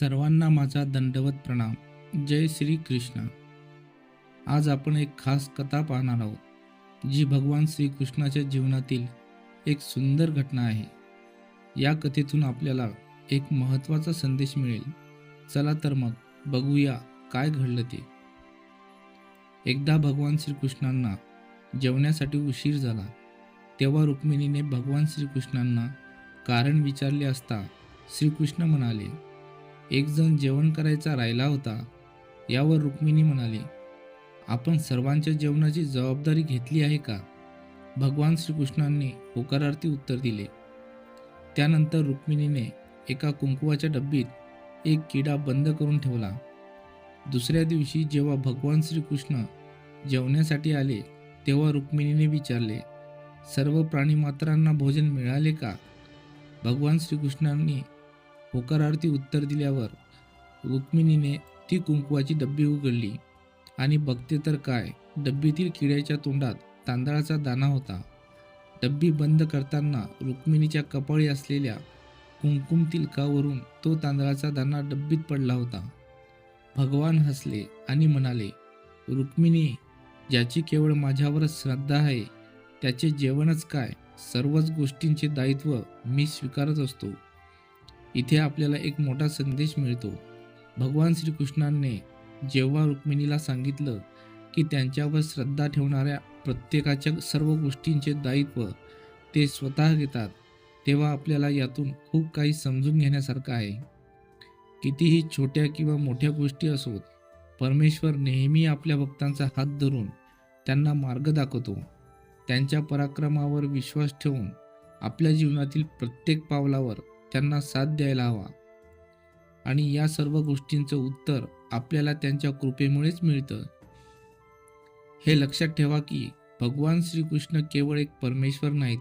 सर्वांना माझा दंडवत प्रणाम. जय श्री कृष्ण आज आपण एक खास कथा पाहणार आहोत जी भगवान श्रीकृष्णाच्या जीवनातील एक सुंदर घटना आहे. या कथेतून आपल्याला एक महत्त्वाचा संदेश मिळेल. चला तर मग बघूया काय घडलं ते. एकदा भगवान श्रीकृष्णांना जेवण्यासाठी उशीर झाला तेव्हा रुक्मिणीने भगवान श्रीकृष्णांना कारण विचारले असता श्रीकृष्ण म्हणाले एक जण जेवण करायचा राहिला होता यावर रुक्मिणी म्हणाली आपण सर्वांच्या जेवणाची जबाबदारी घेतली आहे का? भगवान श्रीकृष्णांनी होकारार्थी उत्तर दिले. त्यानंतर रुक्मिणीने एका कुंकुवाच्या डब्बीत एक किडा बंद करून ठेवला. दुसऱ्या दिवशी जेव्हा भगवान श्रीकृष्ण जेवण्यासाठी आले तेव्हा रुक्मिणीने विचारले सर्व प्राणीमात्रांना भोजन मिळाले का? भगवान श्रीकृष्णांनी होकारार्थी उत्तर दिल्यावर रुक्मिणीने ती कुंकवाची डब्बी उघडली. आणि बघते तर काय डब्बीतील किड्याच्या तोंडात तांदळाचा दाणा होता. डब्बी बंद करताना रुक्मिणीच्या कपाळी असलेल्या कुंकुम तिलकावरून तो तांदळाचा दाणा डब्बीत पडला होता. भगवान हसले आणि म्हणाले रुक्मिणी ज्याची केवळ माझ्यावरच श्रद्धा आहे त्याचे जेवणच काय? सर्वच गोष्टींचे दायित्व मी स्वीकारत असतो. इथे आपल्याला एक मोठा संदेश मिळतो. भगवान श्रीकृष्णांनी जेव्हा रुक्मिणीला सांगितलं की त्यांच्यावर श्रद्धा ठेवणाऱ्या प्रत्येकाच्या सर्व गोष्टींचे दायित्व ते स्वतः घेतात तेव्हा आपल्याला यातून खूप काही समजून घेण्यासारखं आहे. कितीही छोट्या किंवा मोठ्या गोष्टी असोत परमेश्वर नेहमी आपल्या भक्तांचा हात धरून त्यांना मार्ग दाखवतो. त्यांच्या पराक्रमावर विश्वास ठेवून आपल्या जीवनातील प्रत्येक पावलावर त्यांना साथ द्यायला हवा. आणि या सर्व गोष्टींचं उत्तर आपल्याला त्यांच्या कृपेमुळेच मिळतं. हे लक्षात ठेवा की भगवान श्रीकृष्ण केवळ एक परमेश्वर नाहीत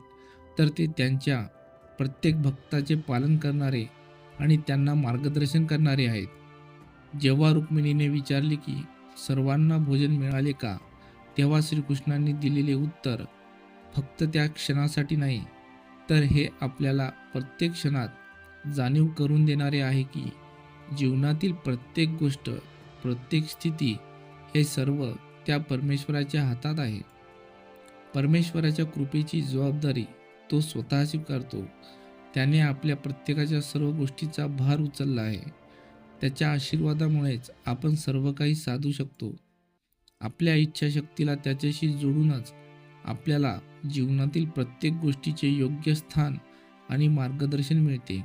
तर ते त्यांच्या प्रत्येक भक्ताचे पालन करणारे आणि त्यांना मार्गदर्शन करणारे आहेत. जेव्हा रुक्मिणीने विचारले की सर्वांना भोजन मिळाले का? तेव्हा श्रीकृष्णांनी दिलेले उत्तर फक्त त्या क्षणासाठी नाही तर हे आपल्याला प्रत्येक क्षणात जाणीव करून देणारे आहे की जीवनातील प्रत्येक गोष्ट प्रत्येक स्थिती हे सर्व त्या परमेश्वराच्या हातात आहे. परमेश्वराच्या कृपेची जबाबदारी तो स्वतः स्वीकारतो. त्याने आपल्या प्रत्येकाच्या सर्व गोष्टीचा भार उचलला आहे. त्याच्या आशीर्वादामुळेच आपण सर्व काही साधू शकतो. आपल्या इच्छाशक्तीला त्याच्याशी जोडूनच आपल्याला जीवनातील प्रत्येक गोष्टीचे योग्य स्थान आणि मार्गदर्शन मिळते.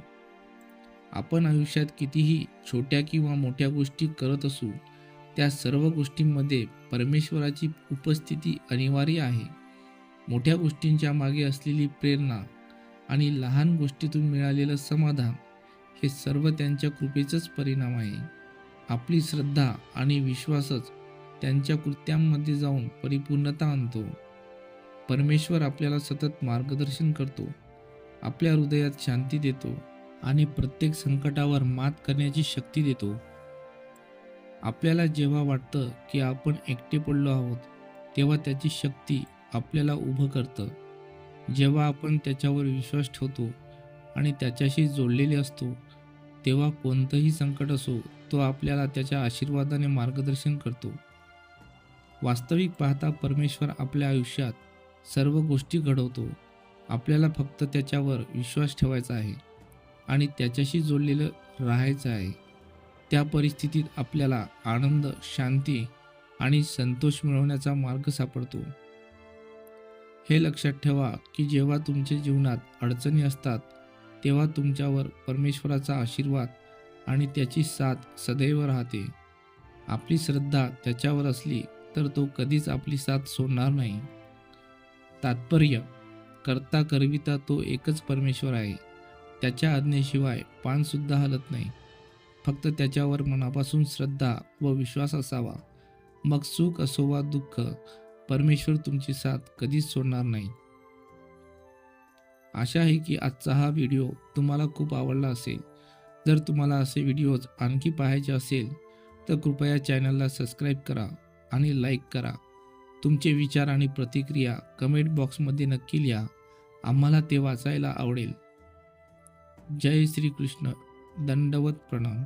आपण आयुष्यात कितीही छोट्या किंवा मोठ्या गोष्टी करत असू त्या सर्व गोष्टींमध्ये परमेश्वराची उपस्थिती अनिवार्य आहे. मोठ्या गोष्टींच्या मागे असलेली प्रेरणा आणि लहान गोष्टीतून मिळालेलं समाधान हे सर्व त्यांच्या कृपेचाच परिणाम आहे. आपली श्रद्धा आणि विश्वासच त्यांच्या कृत्यांमध्ये जाऊन परिपूर्णता आणतो. परमेश्वर आपल्याला सतत मार्गदर्शन करतो आपल्या हृदयात शांती देतो आणि प्रत्येक संकटावर मात करण्याची शक्ती देतो. आपल्याला जेव्हा वाटतं की आपण एकटे पडलो आहोत तेव्हा त्याची शक्ती आपल्याला उभं करतं. जेव्हा आपण त्याच्यावर विश्वास ठेवतो आणि त्याच्याशी जोडलेले असतो तेव्हा कोणतंही संकट असो तो आपल्याला त्याच्या आशीर्वादाने मार्गदर्शन करतो. वास्तविक पाहता परमेश्वर आपल्या आयुष्यात सर्व गोष्टी घडवतो. आपल्याला फक्त त्याच्यावर विश्वास ठेवायचा आहे आणि त्याच्याशी जोडलेलं राहायचं आहे. त्या परिस्थितीत आपल्याला आनंद शांती आणि संतोष मिळवण्याचा मार्ग सापडतो. हे लक्षात ठेवा की जेव्हा तुमच्या जीवनात अडचणी असतात तेव्हा तुमच्यावर परमेश्वराचा आशीर्वाद आणि त्याची साथ सदैव राहते. आपली श्रद्धा त्याच्यावर असली तर तो कधीच आपली साथ सोडणार नाही. तात्पर्य करता करविता तो एकच परमेश्वर आहे. त्याच्या आज्ञेशिवाय पानसुद्धा हलत नाही. फक्त त्याच्यावर मनापासून श्रद्धा व विश्वास असावा. मग सुख असो वा दुःख परमेश्वर तुमची साथ कधीच सोडणार नाही. आशा आहे की आजचा हा व्हिडिओ तुम्हाला खूप आवडला असेल. जर तुम्हाला असे व्हिडिओज आणखी पाहायचे असेल तर कृपया चॅनलला सबस्क्राईब करा आणि लाईक करा. तुमचे विचार आणि प्रतिक्रिया कमेंट बॉक्समध्ये नक्की लिहा. आम्हाला ते वाचायला आवडेल. जय श्रीकृष्ण. दंडवत प्रणाम.